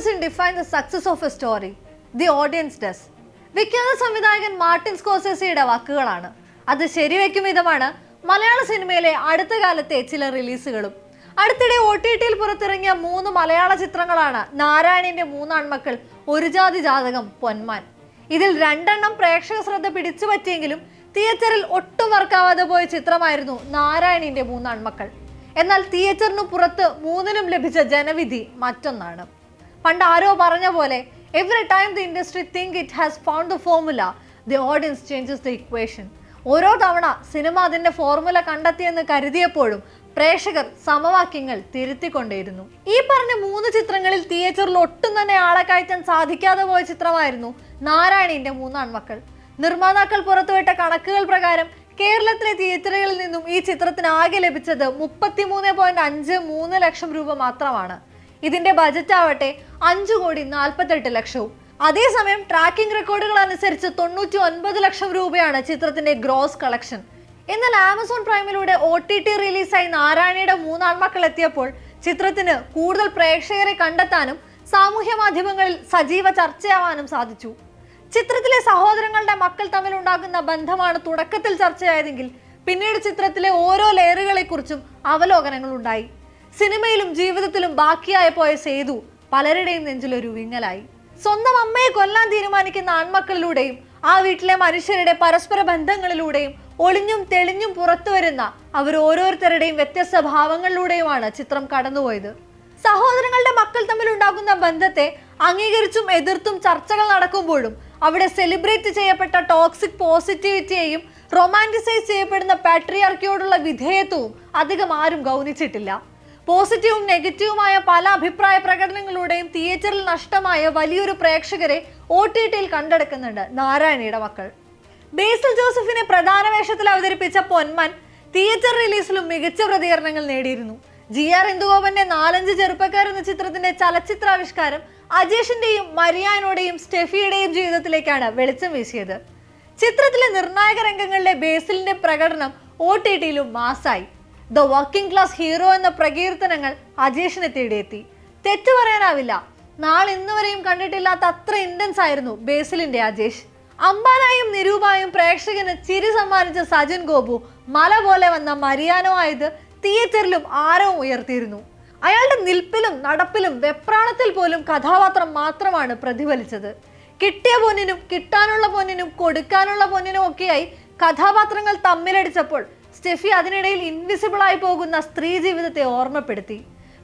doesn't define the success of a story, the audience does. വിഖ്യാത സംവിധായകൻ Martin സ്കോസേസിയുടെ വാക്കുകളാണ്. അത് ശരിവെക്കും വിധമാണ് മലയാള സിനിമയിലെ അടുത്ത കാലത്തെ ചില റിലീസുകളും അടുത്തിടെ ഒ ടി ടിയിൽ പുറത്തിറങ്ങിയ മൂന്ന് മലയാള ചിത്രങ്ങളാണ് നാരായണിന്റെ മൂന്നാൺമക്കൾ ഒരു ജാതി ജാതകം പൊന്മാൻ. ഇതിൽ രണ്ടെണ്ണം പ്രേക്ഷക ശ്രദ്ധ പിടിച്ചു പറ്റിയെങ്കിലും തിയേറ്ററിൽ ഒട്ടും വർക്കാവാതെ പോയ ചിത്രമായിരുന്നു നാരായണിന്റെ മൂന്നാൺമക്കൾ. എന്നാൽ തിയേറ്ററിന് പുറത്ത് മൂന്നിനും ലഭിച്ച ജനവിധി മറ്റൊന്നാണ്. പണ്ട് ആരോ പറഞ്ഞ പോലെ every time the industry think it has found the formula the audience changes the equation ഓരോ തവണ സിനിമ അതിന്റെ ഫോർമുല കണ്ടെത്തിയെന്ന് കരുതിയപ്പോഴും പ്രേക്ഷകർ സമവാക്യങ്ങൾ തിരുത്തിക്കൊണ്ടേയിരുന്നു. ഈ പറഞ്ഞ മൂന്ന് ചിത്രങ്ങളിൽ തിയേറ്ററിൽ ഒട്ടും തന്നെ ആളെ കയറ്റാൻ സാധിക്കാതെ പോയ ചിത്രമായിരുന്നു നാരായണിന്റെ മൂന്നാൺമക്കൾ നിർമ്മാതാക്കൾ പുറത്തുവിട്ട കണക്കുകൾ പ്രകാരം കേരളത്തിലെ തിയേറ്ററുകളിൽ നിന്നും ഈ ചിത്രത്തിന് ആകെ ലഭിച്ചത് മുപ്പത്തിമൂന്ന് പോയിന്റ് അഞ്ച് മൂന്ന് ലക്ഷം രൂപ മാത്രമാണ്. ഇതിന്റെ ബജറ്റ് ആവട്ടെ അഞ്ചു കോടി നാൽപ്പത്തെട്ട് ലക്ഷവും. അതേസമയം ട്രാക്കിംഗ് റെക്കോർഡുകൾ അനുസരിച്ച് തൊണ്ണൂറ്റി ഒൻപത് ലക്ഷം രൂപയാണ് ചിത്രത്തിന്റെ ഗ്രോസ് കളക്ഷൻ എന്നാൽ ആമസോൺ പ്രൈമിലൂടെ ഒ ടി ടി റിലീസായി നാരായണിയുടെ മൂന്നാൺമക്കൾ എത്തിയപ്പോൾ ചിത്രത്തിന് കൂടുതൽ പ്രേക്ഷകരെ കണ്ടെത്താനും സാമൂഹ്യ മാധ്യമങ്ങളിൽ സജീവ ചർച്ചയാവാനും സാധിച്ചു. ചിത്രത്തിലെ സഹോദരങ്ങളുടെ മക്കൾ തമ്മിൽ ഉണ്ടാകുന്ന ബന്ധമാണ് തുടക്കത്തിൽ ചർച്ചയായതെങ്കിൽ പിന്നീട് ചിത്രത്തിലെ ഓരോ ലെയറുകളെക്കുറിച്ചും അവലോകനങ്ങൾ ഉണ്ടായി സിനിമയിലും ജീവിതത്തിലും ബാക്കിയായ പോയ സേതു പലരുടെയും നെഞ്ചിലൊരു വിങ്ങലായി. സ്വന്തം അമ്മയെ കൊല്ലാൻ തീരുമാനിക്കുന്ന ആൺമക്കളിലൂടെയും ആ വീട്ടിലെ മനുഷ്യരുടെ പരസ്പര ബന്ധങ്ങളിലൂടെയും ഒളിഞ്ഞും തെളിഞ്ഞും പുറത്തു വരുന്ന അവർ ഓരോരുത്തരുടെയും വ്യത്യസ്ത ഭാവങ്ങളിലൂടെയുമാണ് ചിത്രം കടന്നുപോയത്. സഹോദരങ്ങളുടെ മക്കൾ തമ്മിൽ ഉണ്ടാകുന്ന ബന്ധത്തെ അംഗീകരിച്ചും എതിർത്തും ചർച്ചകൾ നടക്കുമ്പോഴും അവിടെ സെലിബ്രേറ്റ് ചെയ്യപ്പെട്ട ടോക്സിക് പോസിറ്റിവിറ്റിയെയും റൊമാന്റിസൈസ് ചെയ്യപ്പെടുന്ന പാട്രിയാർക്കിയോടുള്ള വിധേയത്വവും അധികം ആരും ഗൗനിച്ചിട്ടില്ല. പോസിറ്റീവും നെഗറ്റീവുമായ പല അഭിപ്രായ പ്രകടനങ്ങളുടെയും തിയേറ്ററിൽ നഷ്ടമായ വലിയൊരു പ്രേക്ഷകരെ ഒ ടി ടിയിൽ കണ്ടെടുക്കുന്നുണ്ട് നാരായണിയുടെ മക്കൾ. ബേസിൽ ജോസഫിനെ പ്രധാന വേഷത്തിൽ അവതരിപ്പിച്ച പൊന്മൻ തിയേറ്റർ റിലീസിലും മികച്ച പ്രതികരണങ്ങൾ നേടിയിരുന്നു. ജി ആർ ഇന്ദുഗോപന്റെ നാലഞ്ച് ചെറുപ്പക്കാർ എന്ന ചിത്രത്തിന്റെ ചലച്ചിത്രാവിഷ്കാരം അജേഷിന്റെയും മരിയാനോടെയും സ്റ്റെഫിയുടെയും ജീവിതത്തിലേക്കാണ് വെളിച്ചം വീശിയത്. ചിത്രത്തിലെ നിർണായക രംഗങ്ങളിലെ ബേസിലിന്റെ പ്രകടനം ഒ ടി ടിയിലും മാസായി. ദ വർക്കിംഗ് ക്ലാസ് ഹീറോ എന്ന പ്രകീർത്തനങ്ങൾ അജേഷിനെ തേടിയെത്തി. തെറ്റു പറയാനാവില്ല. നാളെ ഇന്ന് വരെയും കണ്ടിട്ടില്ലാത്ത അത്ര ഇന്റൻസ് ആയിരുന്നു ബേസിലിന്റെ അജേഷ്. അമ്പാനായും നിരൂപായും പ്രേക്ഷകന് ചിരി സമ്മാനിച്ച സജിൻ ഗോപു മല പോലെ വന്ന മരിയാനോ ആയത് തിയേറ്ററിലും ആരവും ഉയർത്തിയിരുന്നു. അയാളുടെ നിൽപ്പിലും നടപ്പിലും വെപ്രാണത്തിൽ പോലും കഥാപാത്രം മാത്രമാണ് പ്രതിഫലിച്ചത്. കിട്ടിയ പൊന്നിനും കിട്ടാനുള്ള പൊന്നിനും കൊടുക്കാനുള്ള പൊന്നിനും ഒക്കെയായി കഥാപാത്രങ്ങൾ തമ്മിലടിച്ചപ്പോൾ സ്റ്റെഫി അതിനിടയിൽ ഇൻവിസിബിളായി പോകുന്ന സ്ത്രീ ജീവിതത്തെ ഓർമ്മപ്പെടുത്തി.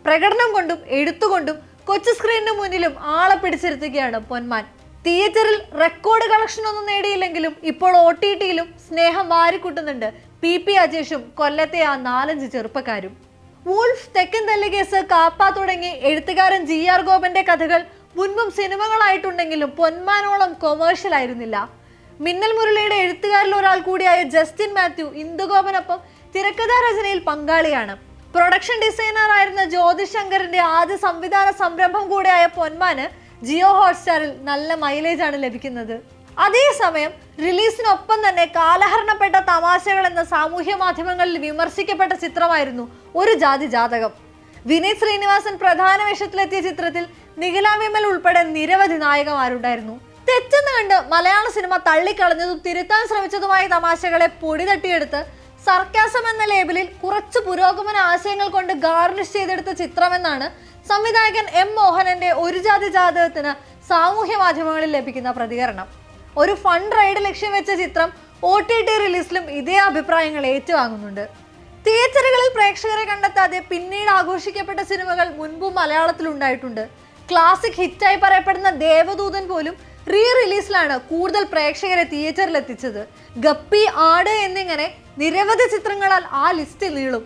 പ്രകടനം കൊണ്ടും എഴുത്തുകൊണ്ടും കൊച്ചു സ്ക്രീനിന് മുന്നിലും ആളെ പിടിച്ചിരുത്തുകയാണ് പൊന്മാൻ. തിയേറ്ററിൽ റെക്കോർഡ് കളക്ഷൻ ഒന്നും നേടിയില്ലെങ്കിലും ഇപ്പോൾ ഒ ടി ടിയിലും സ്നേഹം വാരിക്കൂട്ടുന്നുണ്ട് പി പി അജേഷും കൊല്ലത്തെ ആ നാലഞ്ച് ചെറുപ്പക്കാരും. വൂൾഫ് തെക്കൻ തല്ലുകേസ് കാപ്പ തുടങ്ങി എഴുത്തുകാരൻ ജി ആർ ഗോപന്റെ കഥകൾ മുൻപും സിനിമകളായിട്ടുണ്ടെങ്കിലും പൊന്മാനോളം കൊമേഴ്ഷ്യൽ ആയിരുന്നില്ല. മിന്നൽ മുരളിയുടെ എഴുത്തുകാരിൽ ഒരാൾ കൂടിയായ ജസ്റ്റിൻ മാത്യു ഇന്ദുഗോപനൊപ്പം തിരക്കഥാ രചനയിൽ പങ്കാളിയാണ്. പ്രൊഡക്ഷൻ ഡിസൈനർ ആയിരുന്ന ജ്യോതിഷ് ശങ്കറിന്റെ ആദ്യ സംവിധാന സംരംഭം കൂടിയായ പൊന്മാന് ജിയോ ഹോട്ട്സ്റ്റാറിൽ നല്ല മൈലേജ് ആണ് ലഭിക്കുന്നത്. അതേസമയം റിലീസിനൊപ്പം തന്നെ കാലഹരണപ്പെട്ട തമാശകൾ എന്ന സാമൂഹ്യ മാധ്യമങ്ങളിൽ വിമർശിക്കപ്പെട്ട ചിത്രമായിരുന്നു ഒരു ജാതി ജാതകം. വിനീത് ശ്രീനിവാസൻ പ്രധാന വേഷത്തിലെത്തിയ ചിത്രത്തിൽ നിഖില വിമൽ ഉൾപ്പെടെ നിരവധി നായകന്മാരുണ്ടായിരുന്നു. തെറ്റെന്ന് കണ്ട് മലയാള സിനിമ തള്ളിക്കളഞ്ഞതും തിരുത്താൻ ശ്രമിച്ചതുമായ തമാശകളെ പൊടി തട്ടിയെടുത്ത് സർക്കാസം എന്ന ലേബലിൽ കുറച്ച് പുരോഗമന ആശയങ്ങൾ കൊണ്ട് ഗാർണിഷ് ചെയ്തെടുത്ത ചിത്രമെന്നാണ് സംവിധായകൻ എം മോഹനന്റെ ഒരു ജാതി ജാതകത്തിന് സാമൂഹ്യ മാധ്യമങ്ങളിൽ ലഭിക്കുന്ന പ്രതികരണം. ഒരു ഫണ്ട് റൈഡ് ലക്ഷ്യം വെച്ച ചിത്രം ഒ ടി ടി റിലീസിലും ഇതേ അഭിപ്രായങ്ങൾ ഏറ്റുവാങ്ങുന്നുണ്ട്. തിയേറ്ററുകളിൽ പ്രേക്ഷകരെ കണ്ടെത്താതെ പിന്നീട് ആഘോഷിക്കപ്പെട്ട സിനിമകൾ മുൻപും മലയാളത്തിൽ ഉണ്ടായിട്ടുണ്ട് ക്ലാസിക് ഹിറ്റായി പറയപ്പെടുന്ന ദേവദൂതൻ പോലും റീ റിലീസിലാണ് കൂടുതൽ പ്രേക്ഷകരെ തിയേറ്ററിൽ എത്തിച്ചത് ഗപ്പി ആട് എന്നിങ്ങനെ നിരവധി ചിത്രങ്ങളാൽ ആ ലിസ്റ്റ് നീളും.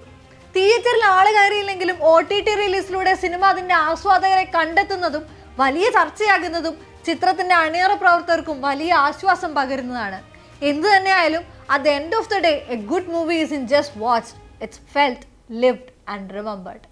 തിയേറ്ററിൽ ആൾ കയറിയില്ലെങ്കിലും ഒ ടി ടി റിലീസിലൂടെ സിനിമ അതിന്റെ ആസ്വാദകരെ കണ്ടെത്തുന്നതും വലിയ ചർച്ചയാകുന്നതും ചിത്രത്തിന്റെ അണിയറ പ്രവർത്തകർക്കും വലിയ ആശ്വാസം പകരുന്നതാണ്. എന്തു തന്നെയായാലും at the end of the day a good movie is in just watch it's felt lived and remembered